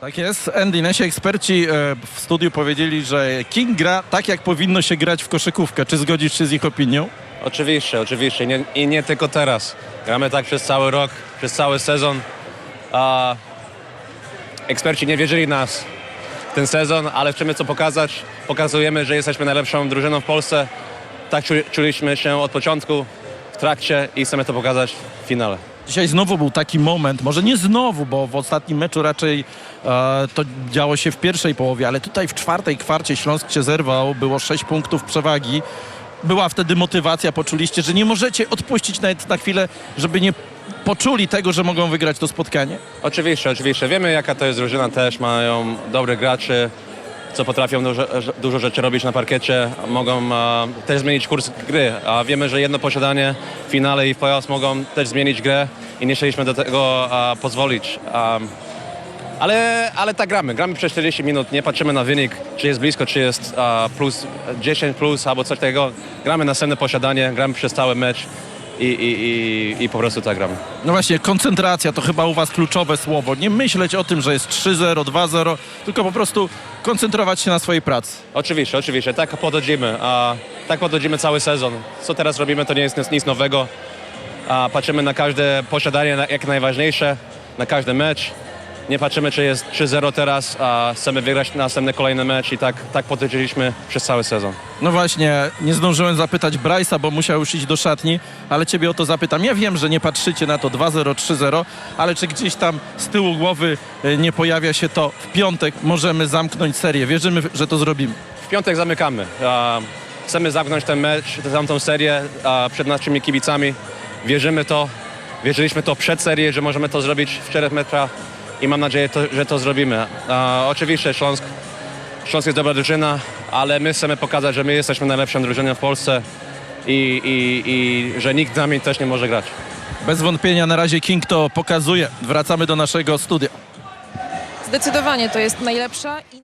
Tak jest. Andy, nasi eksperci e, w studiu powiedzieli, że King gra tak, jak powinno się grać w koszykówkę. Czy zgodzisz się z ich opinią? Oczywiście, oczywiście. Nie, I nie tylko teraz. Gramy tak przez cały rok, przez cały sezon. A eksperci nie wierzyli nas ten sezon, ale chcemy co pokazać. Pokazujemy, że jesteśmy najlepszą drużyną w Polsce. Tak czu, czuliśmy się od początku, w trakcie i chcemy to pokazać w finale. Dzisiaj znowu był taki moment, może nie znowu, bo w ostatnim meczu raczej e, to działo się w pierwszej połowie, ale tutaj w czwartej kwarcie Śląsk się zerwał, było 6 punktów przewagi. Była wtedy motywacja, poczuliście, że nie możecie odpuścić nawet na chwilę, żeby nie poczuli tego, że mogą wygrać to spotkanie. Oczywiście, oczywiście. Wiemy jaka to jest drużyna też, mają dobrych graczy, co potrafią dużo, dużo rzeczy robić na parkiecie, mogą e, też zmienić kurs gry, a wiemy, że jedno posiadanie w finale i w playoffs mogą też zmienić grę i nie chcieliśmy do tego e, pozwolić. Um, ale, ale tak gramy, gramy przez 40 minut, nie patrzymy na wynik, czy jest blisko, czy jest e, plus 10 plus albo coś takiego. Gramy następne posiadanie, gramy przez cały mecz i, i, i, i po prostu tak gramy. No właśnie, koncentracja to chyba u was kluczowe słowo. Nie myśleć o tym, że jest 3-0, 2-0, tylko po prostu koncentrować się na swojej pracy. Oczywiście, oczywiście, tak podchodzimy. A, tak podchodzimy cały sezon. Co teraz robimy, to nie jest nic, nic nowego. A, patrzymy na każde posiadanie na- jak najważniejsze, na każdy mecz. Nie patrzymy, czy jest 3-0 teraz, a chcemy wygrać następny kolejny mecz i tak, tak podchodziliśmy przez cały sezon. No właśnie, nie zdążyłem zapytać Bryce'a, bo musiał już iść do szatni, ale ciebie o to zapytam. Ja wiem, że nie patrzycie na to 2-0, 3-0, ale czy gdzieś tam z tyłu głowy e, nie pojawia się to w piątek możemy zamknąć serię? Wierzymy, że to zrobimy. W piątek zamykamy. Chcemy zamknąć ten mecz, tamtą serię przed naszymi kibicami. Wierzymy to, wierzyliśmy to przed serią, że możemy to zrobić w czterech metrach i mam nadzieję, to, że to zrobimy. A, oczywiście Śląsk, Śląsk jest dobra drużyna, ale my chcemy pokazać, że my jesteśmy najlepszą drużyną w Polsce i, i, i że nikt z nami też nie może grać. Bez wątpienia na razie King to pokazuje. Wracamy do naszego studia. Zdecydowanie to jest najlepsza. i-